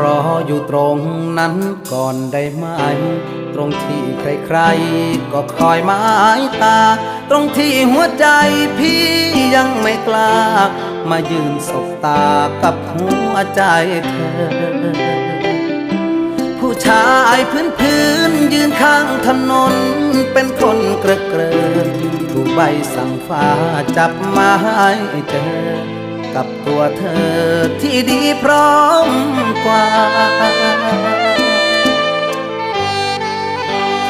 รออยู่ตรงนั้นก่อนได้ไหม ตรงที่ใครๆ ก็คอยหมายตา ตรงที่หัวใจพี่ยังไม่กล้า มายืนสบตากับหัวใจเธอ ผู้ชายพื้นพื้นๆยืนข้างถนน เป็นคนเกระเกรินถูกใบสั่งฟ้าจับมาให้เจอ กับตัวเธอที่ดีพร้อมกว่า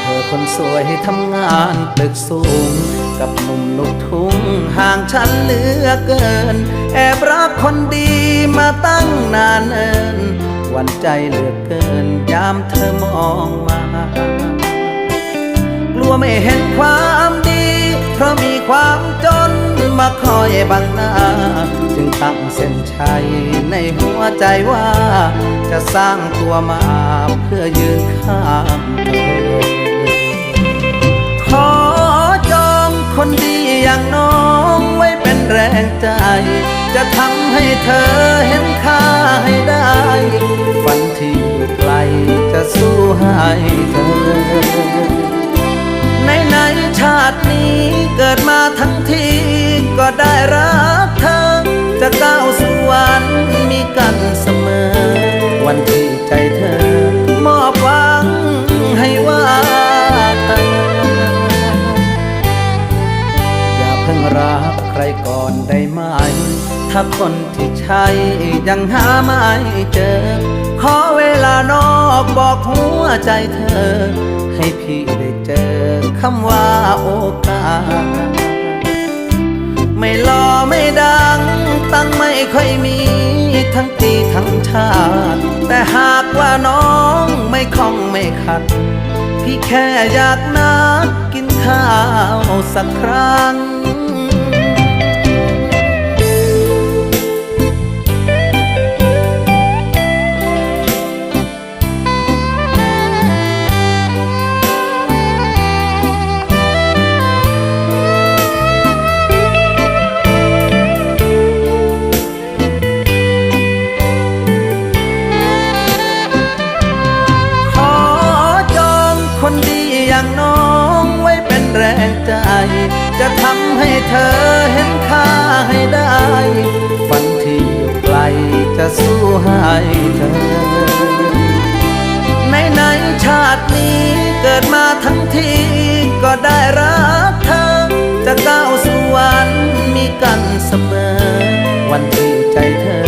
เธอคนสวยทำงานตึกสูง กับหนุ่มลูกทุ่งห่างฉันเหลือเกิน แอบรักคนดีมาตั้งนานเอินวันใจเหลือเกินยามเธอมองมา กลัวไม่เห็นความดี เพราะมีความจน มาคอยบังหน้า จึงตั้งเส้นชัยในหัวใจว่า จะสร้างตัวมาเพื่อยืนข้างเธอขอจองคนดีอย่างน้องไว้เป็นแรงใจ จะทำให้เธอเห็นค่าให้ได้ ได้รักเธอ จะก้าวสู่วันมีกันเสมอ วันที่ใจเธอ มอบหวังให้ว่าอย่าเพิ่งรักใครก่อนได้ไหม ถ้าคนที่ใช่ยังหาไม่เจอ ขอเวลานอกบอกหัวใจเธอ ให้พี่ได้เจอคำว่าโอกาส ไม่หล่อไม่ดัง ตั้งไม่ค่อยมีทั้งตีทั้งชาติ แต่หากว่าน้องไม่คล่องไม่ขัด พี่แค่อยากนัดกินข้าวสักครั้ง อย่างน้องไว้เป็นแรงใจ จะทำให้เธอเห็นค่าให้ได้ฝันที่อยู่ไกลจะสู้ให้เธอ ในในชาตินี้เกิดมาทั้งทีก็ได้รักเธอ จะก้าวสู่วันมีกันเสมอ วันที่ใจเธอ